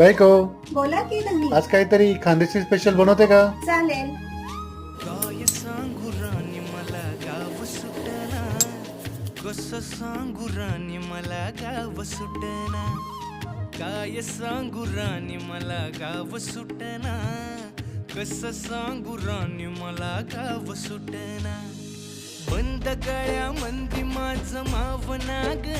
बायको बोला की तुम्ही. आज काहीतरी खानदेशी स्पेशल बनवते का? चालेल. काय सांगू राणी मला गाव सुटना. कस सांगू राणी मला गाव सुटना. काय सांगू राणी मला गाव सुटना. कस सांगू राणी मला गाव सुटना. बंद गळ्या मंदी माझ मावनाग अंग